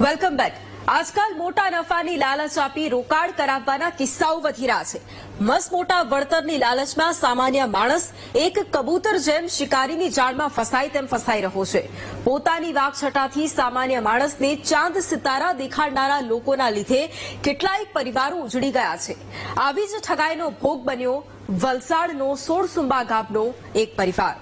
Welcome back. આજકાલ મોટા નફાની લાલચ આપી રોકાણ કરાવવાના કિસ્સાઓ વધી રહ્યા છે. મસ મોટા વળતરની લાલચમાં સામાન્ય માણસ એક કબૂતર જેમ શિકારીની જાળમાં ફસાય તેમ ફસાઈ રહ્યો છે. પોતાની વાકછટાથી સામાન્ય માણસને ચાંદ સિતારા દેખાડનારા લોકોના લીધે કેટલાય પરિવારો ઉજળી ગયા છે. આવી જ ઠગાઈનો ભોગ બન્યો વલસાડનો સોળસુંબા ગામનો એક પરિવાર.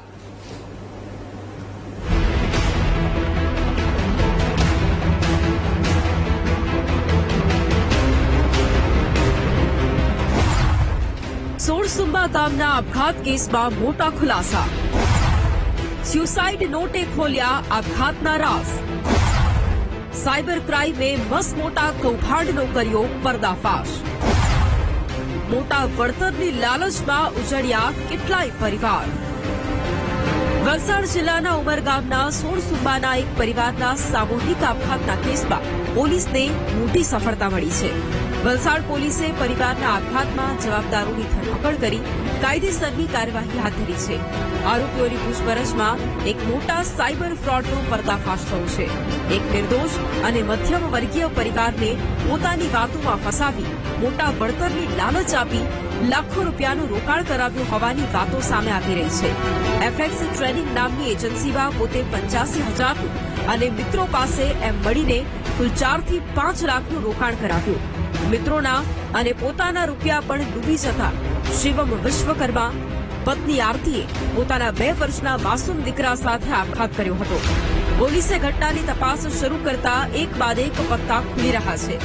સોળસુંબા આપઘાત કેસમાં મોટા ખુલાસા સ્યુસાઇડ નોટે ખોલ્યા આપઘાતના રાસ સાયબર ક્રાઇમે મસ મોટા કૌભાંડનો કર્યો પર્દાફાશ મોટા વળતરની લાલચમાં ઉજળ્યા કેટલાય પરિવાર વલસાડ જિલ્લાના ઉમરગામના સોળસુંબાના એક પરિવારના સામૂહિક આપઘાતના કેસમાં પોલીસને મોટી સફળતા મળી છે વલસાડ પોલીસે પરિવારના આપઘાતમાં જવાબદારોની ધરપકડ કરી કાયદેસરની કાર્યવાહી હાથ ધરી છે. આરોપીઓની પૂછપરછમાં એક મોટા સાયબર ફ્રોડનો પર્દાફાશ થયો છે. એક નિર્દોષ અને મધ્યમ વર્ગીય પરિવારને પોતાની વાતોમાં ફસાવી મોટા વળતરની લાલચ આપી લાખો રૂપિયાનું રોકાણ કરાવ્યું હોવાની વાતો સામે આવી રહી છે. એફએક્સ ટ્રેનિંગ નામની એજન્સીમાં પોતે પંચ્યાસી હજારનું અને મિત્રો પાસે એમ મળીને કુલ ચારથી પાંચ લાખનું રોકાણ કરાવ્યું. મિત્રોના અને પોતાના રૂપિયા પણ ડૂબી જતા શિવમ વિશ્વકર્મા પત્ની આરતીએ પોતાના બે વર્ષના માસૂમ દીકરા સાથે આપઘાત કર્યો હતો. પોલીસે ઘટનાની તપાસ શરૂ કરતા એક બાદ એક પત્તા ખુલી રહ્યા છે.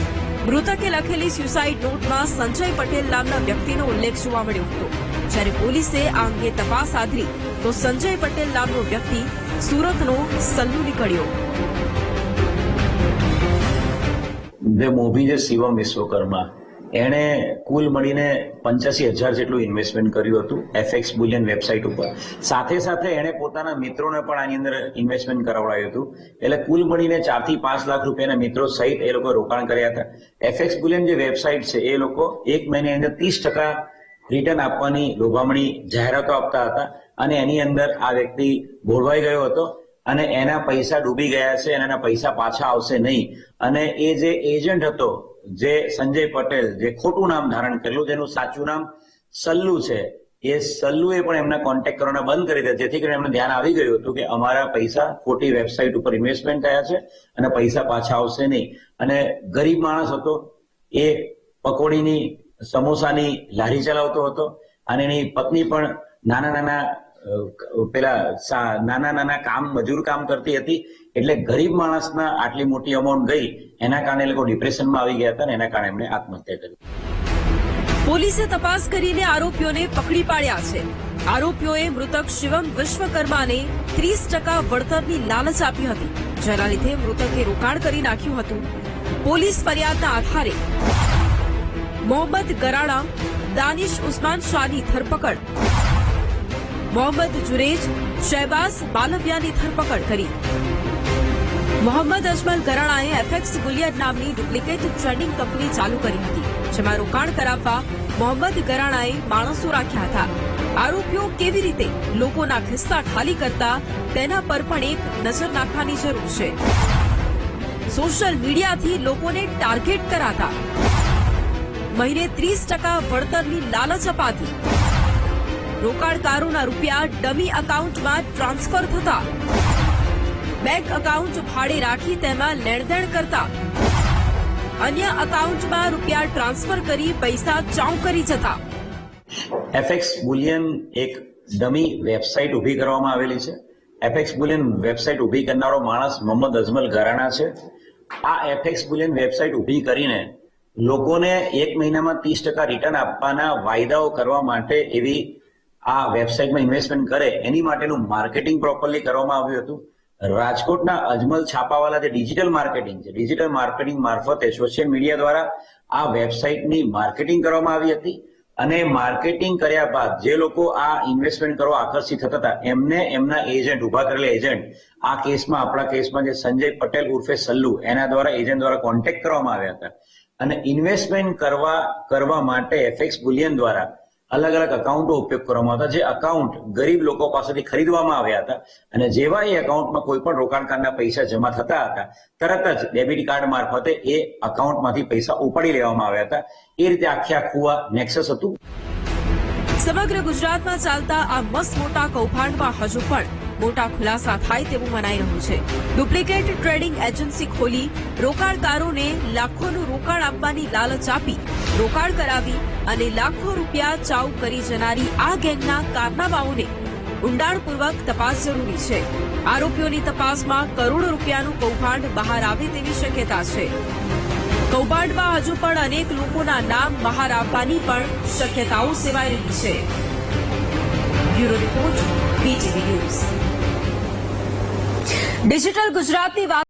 મૃતકે લખેલી સ્યુસાઇડ નોટમાં સંજય પટેલ નામના વ્યક્તિનો ઉલ્લેખ જોવા મળ્યો હતો. જ્યારે પોલીસે આ અંગે તપાસ આદરી તો સંજય પટેલ નામનો વ્યક્તિ સુરતનો સલ્લુ નીકળ્યો. જે મોભી છે શિવમ વિશ્વકર્મા, એણે કુલ મળીને પંચ્યાસી હજાર જેટલું ઇન્વેસ્ટમેન્ટ કર્યું હતું એફએક્સ બુલિયન વેબસાઇટ ઉપર. સાથે સાથે એણે પોતાના મિત્રોને પણ આની અંદર ઇન્વેસ્ટમેન્ટ કરાવડાવ્યું હતું. એટલે કુલ મળીને ચારથી પાંચ લાખ રૂપિયાના મિત્રો સહિત એ લોકો રોકાણ કર્યા હતા. એફએક્સ બુલિયન જે વેબસાઇટ છે એ લોકો એક મહિનાની અંદર ત્રીસ ટકા રિટર્ન આપવાની લોભામણી જાહેરાતો આપતા હતા અને એની અંદર આ વ્યક્તિ ભોળવાઈ ગયો હતો. અને એના પૈસા ડૂબી ગયા છે અને એના પૈસા પાછા આવશે નહીં. અને એ જે એજન્ટ હતો, જે સંજય પટેલ, જે ખોટું નામ ધારણ કરેલું જેનું સાચું નામ સલ્લુ છે, એ સલ્લુએ પણ એમના કોન્ટેક્ટ કરવાના બંધ કરી દીધા. જેથી કરીને એમને ધ્યાન આવી ગયું હતું કે અમારા પૈસા ખોટી વેબસાઇટ ઉપર ઇન્વેસ્ટમેન્ટ થયા છે અને પૈસા પાછા આવશે નહીં. અને ગરીબ માણસ હતો, એ પકોડીની સમોસાની લારી ચલાવતો હતો અને એની પત્ની પણ નાના નાના પેલા નાના નાના કામ, મજૂર કામ કરતી હતી, એટલે ગરીબ માણસના આટલી મોટી અમાઉન્ટ ગઈ, એના કારણે લોકો ડિપ્રેશનમાં આવી ગયા હતા ને એના કારણે એમણે આત્મહત્યા કરી. પોલીસે તપાસ કરીને આરોપીઓને પકડી પાડ્યા છે. આરોપીઓએ મૃતક શિવમ વિશ્વકર્માને ત્રીસ ટકા વળતરની લાલચ આપી હતી, જેના લીધે મૃતકે રોકાણ કરી નાખ્યું હતું. પોલીસ ફરિયાદના આધારે મોહમ્મદ ગરાણા દાનિશ ઉસ્માન શાહની ધરપકડ. મોહમ્મદ જુરેજ, શહેબાઝ બાલવિયાની ધરપકડ કરી. મોહમ્મદ અજમલ ગરાણાએ એફએક્સ ગુલિયર નામની ડુપ્લિકેટ ટ્રેડિંગ કંપની ચાલુ કરી હતી, જેમાં રોકાણ કરાવવા મોહમ્મદ ગરાણાએ માણસો રાખ્યા હતા. આરોપીઓ કેવી રીતે લોકોના ખિસ્સા ખાલી કરતા, તેના પર પણ એક નજર નાખવાની જરૂર છે. સોશિયલ મીડિયાથી લોકોને ટાર્ગેટ કરાતા. મહિને ત્રીસ ટકા વળતરની લાલચ અપાતી. રોકાણકારોના રૂપિયા ડમી એકાઉન્ટમાં ટ્રાન્સફર થતા. બેંક એકાઉન્ટ ભાડે રાખી તેમાં લેણદેણ કરતા. અન્ય એકાઉન્ટમાં રૂપિયા ટ્રાન્સફર કરી પૈસા ચાઉ કરી જતા. એફએક્સ બુલિયન એક ડમી વેબસાઇટ ઊભી કરવામાં આવેલી છે. એફએક્સ બુલિયન વેબસાઇટ ઊભી કરનારો માણસ મોહમ્મદ અજમલ ઘરાણા છે. આ એફએક્સ બુલિયન વેબસાઇટ ઊભી કરીને લોકોને એક મહિનામાં ત્રીસ ટકા રિટર્ન આપવાના વાયદાઓ કરવા માટે એવી આ વેબસાઇટમાં ઇન્વેસ્ટમેન્ટ કરે, એની માટેનું માર્કેટિંગ પ્રોપરલી કરવામાં આવ્યું હતું. રાજકોટના અજમલ છાપાવાલા જે ડિજિટલ માર્કેટિંગ છે ડિજિટલ માર્કેટિંગ મારફતે સોશિયલ મીડિયા દ્વારા આ વેબસાઇટની માર્કેટિંગ કરવામાં આવી હતી અને માર્કેટિંગ કર્યા બાદ જે લોકો આ ઇન્વેસ્ટમેન્ટ કરવા આકર્ષિત થતા હતા, એમને એમના એજન્ટ ઊભા કરેલા એજન્ટ આ કેસમાં આપણા કેસમાં જે સંજય પટેલ ઉર્ફે સલ્લુ, એના દ્વારા એજન્ટ દ્વારા કોન્ટેક્ટ કરવામાં આવ્યા હતા. અને ઇન્વેસ્ટમેન્ટ કરવા કરવા માટે એફએક્સ બુલિયન દ્વારા અલગ અલગ અકાઉન્ટો ઉપયોગ કરવામાં આવતા, જે અકાઉન્ટ ગરીબ લોકો પાસેથી ખરીદવામાં આવ્યા હતા અને જેવા એ અકાઉન્ટમાં કોઈ પણ રોકાણકારના પૈસા જમા થતા હતા, તરત જ ડેબિટ કાર્ડ મારફતે એ અકાઉન્ટમાંથી પૈસા ઉપાડી લેવામાં આવ્યા હતા. એ રીતે આખે આખું આ નેક્સસ હતું. સમગ્ર ગુજરાતમાં ચાલતા આ મસ્ત મોટા કૌભાંડમાં હજુ પણ મોટા ખુલાસા થાય તેવું મનાઈ રહ્યું છે. ડુપ્લિકેટ ટ્રેડિંગ એજન્સી ખોલી, રોકાણકારોને લાખોનું રોકાણ આપવાની લાલચ આપી, રોકાણ કરાવી અને લાખો રૂપિયા ચાઉ કરી જનારી આ ગેંગના કારનામાઓને ઊંડાણપૂર્વક તપાસ જરૂરી છે. આરોપીઓની તપાસમાં કરોડો રૂપિયાનું કૌભાંડ બહાર આવે તેવી શક્યતા છે. કૌભાંડમાં હજુ પણ અનેક લોકોના નામ બહાર આવવાની પણ શક્યતાઓ સેવાઈ રહી છે. Bureau report BTV news digital ગુજરાતની વાત